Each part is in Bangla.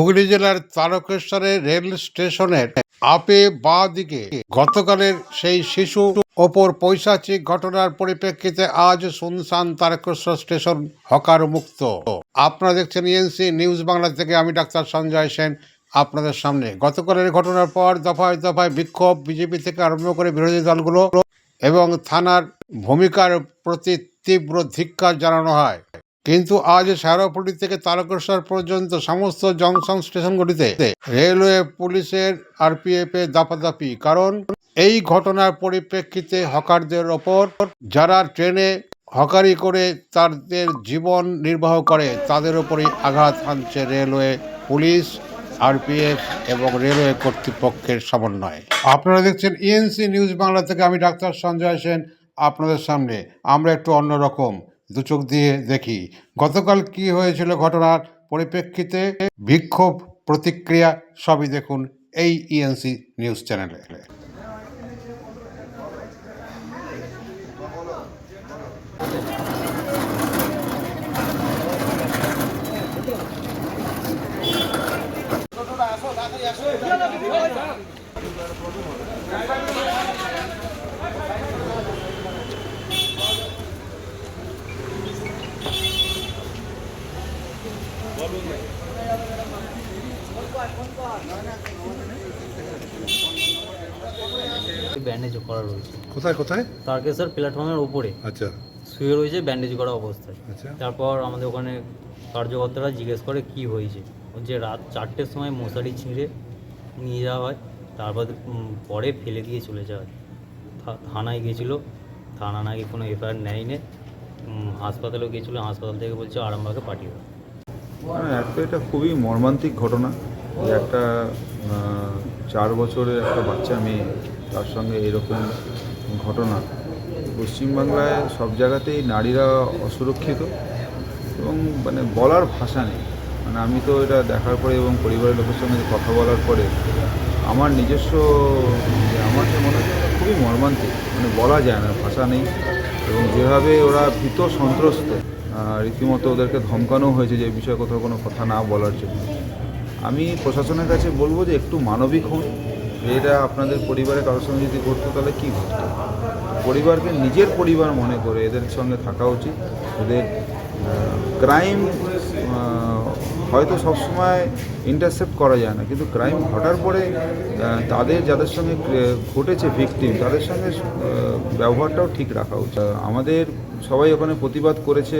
হুগলি জেলার তারকেশ্বরের রেল স্টেশনের আপে বা দিকে গতকালের সেই শিশু ওপর পৈশাচিক ঘটনার পরিপ্রেক্ষিতে আজ সুনসান তারকেশ্বর স্টেশন হকার মুক্ত। আপনারা দেখছেন ইএনসি নিউজ বাংলা থেকে আমি ডাক্তার সঞ্জয় সেন আপনাদের সামনে। গতকালের ঘটনার পর দফায় দফায় বিক্ষোভ বিজেপি থেকে আরম্ভ করে বিরোধী দলগুলো এবং থানার ভূমিকার প্রতি তীব্র ধিক্কার জানানো হয়। কিন্তু আজ শেরোপুলি থেকে তারকেশ্বর পর্যন্ত সমস্ত জংশন স্টেশনগুলিতে রেলওয়ে, পুলিশের, আরপিএফ এর দাপাদাপি, কারণ এই ঘটনার পরিপ্রেক্ষিতে হকারদের ওপর যারা ট্রেনে হকারি করে তাদের জীবন নির্বাহ করে, তাদের ওপরই আঘাত হানছে রেলওয়ে, পুলিশ, আরপিএফ এবং রেলওয়ে কর্তৃপক্ষের সমন্বয়ে। আপনারা দেখছেন ইএনসি নিউজ বাংলা থেকে আমি ডাক্তার সঞ্জয় সেন আপনাদের সামনে। আমরা একটু অন্যরকম দু চোখ দিয়ে দেখি। গতকাল কি হয়েছিল ঘটনার পরিপ্রেক্ষিতে? বিক্ষোভ, প্রতিক্রিয়া সবই দেখুন এই ইএনসি নিউজ চ্যানেলে ব্যান্ডেজ করা রয়েছে। কোথায় কোথায়? তারকেশ্বর প্ল্যাটফর্মের উপরে। আচ্ছা। শুয়ে রয়েছে ব্যান্ডেজ করা অবস্থায়। আচ্ছা। তারপর আমাদের ওখানে কার্যকর্তারা জিজ্ঞেস করে কি হয়েছে? যে রাত চারটের সময় মশারি ছিঁড়ে নিয়ে যাওয়া হয়। তারপর পরে ফেলে দিয়ে চলে যাওয়া হয়। থানায় গেছিল। থানা নাকি কোনো এফআইআর নেয়নি। হাসপাতালেও গেছিল। হাসপাতাল থেকে বলছে আরামবাগে পাঠিয়ে দাও। মানে একটা এটা খুবই মর্মান্তিক ঘটনা যে একটা চার বছরের একটা বাচ্চা মেয়ে তার সঙ্গে এরকম ঘটনা। পশ্চিমবাংলায় সব জায়গাতেই নারীরা অসুরক্ষিত এবং মানে বলার ভাষা নেই। মানে আমি তো এটা দেখার পরে এবং পরিবারের লোকের সঙ্গে কথা বলার পরে আমার নিজস্ব, আমার যে মনে খুবই মর্মান্তিক। মানে বলা যায় না, ভাষা নেই। এবং যেভাবে ওরা ভীত সন্ত্রস্ত রীতিমতো ওদেরকে ধমকানো হয়েছে যে বিষয়ে কোথাও কোনো কথা না বলার জন্য। আমি প্রশাসনের কাছে বলব যে একটু মানবিক হন। এটা আপনাদের পরিবারে কারোর সঙ্গে যদি ঘটতো, তাহলে কী ঘটতো? পরিবারকে নিজের পরিবার মনে করে এদের সঙ্গে থাকা উচিত। এদের ক্রাইম হয়তো সবসময় ইন্টারসেপ্ট করা যায় না। কিন্তু ক্রাইম ঘটার পরে তাদের যাদের সঙ্গে ঘটেছে ভিকটিম তাদের সঙ্গে ব্যবহারটাও ঠিক রাখা উচিত। আমাদের সবাই ওখানে প্রতিবাদ করেছে,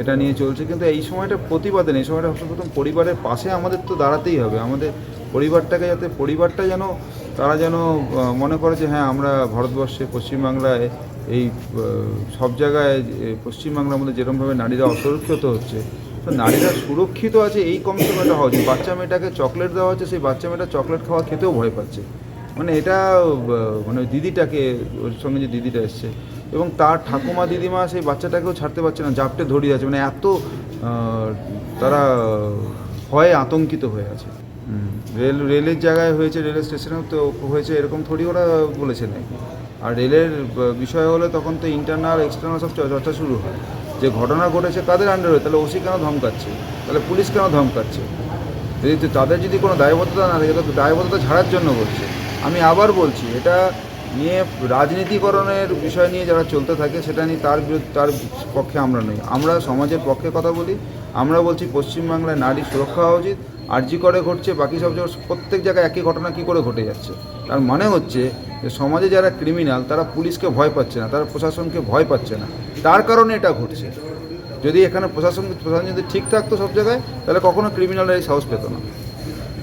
এটা নিয়ে চলছে। কিন্তু এই সময়টা প্রতিবাদে নেই। সময়টা সর্বপ্রথম পরিবারের পাশে আমাদের তো দাঁড়াতেই হবে। আমাদের পরিবারটাকে যাতে, পরিবারটা যেন, তারা যেন মনে করে যে হ্যাঁ আমরা ভারতবর্ষে, পশ্চিমবাংলায় এই সব জায়গায় পশ্চিমবাংলার মধ্যে যেরকমভাবে নারীরা অসুরক্ষিত হচ্ছে তো নারীরা সুরক্ষিত আছে এই কমসমেটা হওয়া উচিত। বাচ্চা মেয়েটাকে চকলেট দেওয়া হচ্ছে, সেই বাচ্চা মেয়েটা চকলেট খাওয়া খেতেও ভয় পাচ্ছে। মানে এটা মানে দিদিটাকে, ওর সঙ্গে যে দিদিটা এসছে, এবং তার ঠাকুমা দিদিমা সেই বাচ্চাটাকেও ছাড়তে পারছে না, জাপটে ধরিয়ে আছে মানে এত তারা ভয়ে আতঙ্কিত হয়ে আছে। রেল, রেলের জায়গায় হয়েছে, রেলের স্টেশনেও তো হয়েছে, এরকম থোড়ি ওরা বলেছে নাকি? আর রেলের বিষয় হলে তখন তো ইন্টারনাল এক্সটার্নাল সব চর্চা শুরু হয়। যে ঘটনা ঘটেছে কাদের আন্ডারে তাহলে ওসি কেন ধমকাচ্ছে? তাহলে পুলিশ কেন ধমকাচ্ছে? যদি তাদের যদি কোনো দায়বদ্ধতা না থাকে তো দায়বদ্ধতা ছাড়ার জন্য বলছে। আমি আবার বলছি, এটা নিয়ে রাজনীতিকরণের বিষয় নিয়ে যারা চলতে থাকে, সেটা নিয়ে তার বিরুদ্ধে, তার পক্ষে আমরা নই। আমরা সমাজের পক্ষে কথা বলি, আমরা বলছি পশ্চিমবাংলায় নারী সুরক্ষা হওয়া উচিত, আরজি করে ঘটছে, বাকি সব জায়গায় প্রত্যেক জায়গায় একই ঘটনা কী করে ঘটে যাচ্ছে? তার মানে হচ্ছে যে সমাজে যারা ক্রিমিনাল তারা পুলিশকে ভয় পাচ্ছে না, তারা প্রশাসনকে ভয় পাচ্ছে না। তার কারণে এটা ঘটছে। যদি এখানে প্রশাসন প্রশাসন যদি ঠিক থাকতো সব জায়গায়, তাহলে কখনো ক্রিমিনালরা এই সাহস পেত না।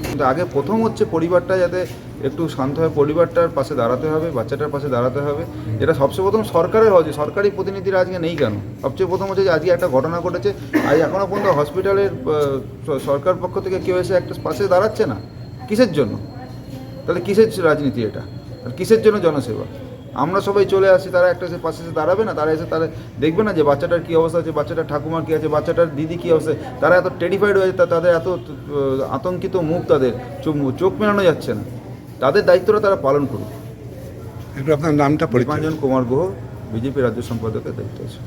কিন্তু আগে প্রথম হচ্ছে পরিবারটা যাতে একটু শান্ত হয় পরিবারটার পাশে দাঁড়াতে হবে, বাচ্চাটার পাশে দাঁড়াতে হবে। যেটা সবচেয়ে প্রথম সরকারের হচ্ছে সরকারি প্রতিনিধিরা আজকে নেই কেন? সবচেয়ে প্রথম হচ্ছে যে আজকে একটা ঘটনা ঘটেছে। আজ এখনও পর্যন্ত হসপিটালের সরকার পক্ষ থেকে কেউ এসে একটা পাশে দাঁড়াচ্ছে না? কিসের জন্য? তাহলে কিসের রাজনীতি এটা? আর কিসের জন্য জনসেবা? আমরা সবাই চলে আসি তারা একটা সে পাশে এসে দাঁড়াবে না তারা এসে তারা দেখবে না যে বাচ্চাটার কী অবস্থা আছে বাচ্চাটার ঠাকুমার কী আছে বাচ্চাটার দিদি কী অবস্থা তারা এত টেরিফাইড হয়েছে তাদের এত আতঙ্কিত মুখ তাদের চোখ মেলানো যাচ্ছে না। তাদের দায়িত্বটা তারা পালন করুক। একটু আপনার নামটা পরিচয়। কুমার গুহ বিজেপি রাজ্য সম্পাদকের দায়িত্ব আছে।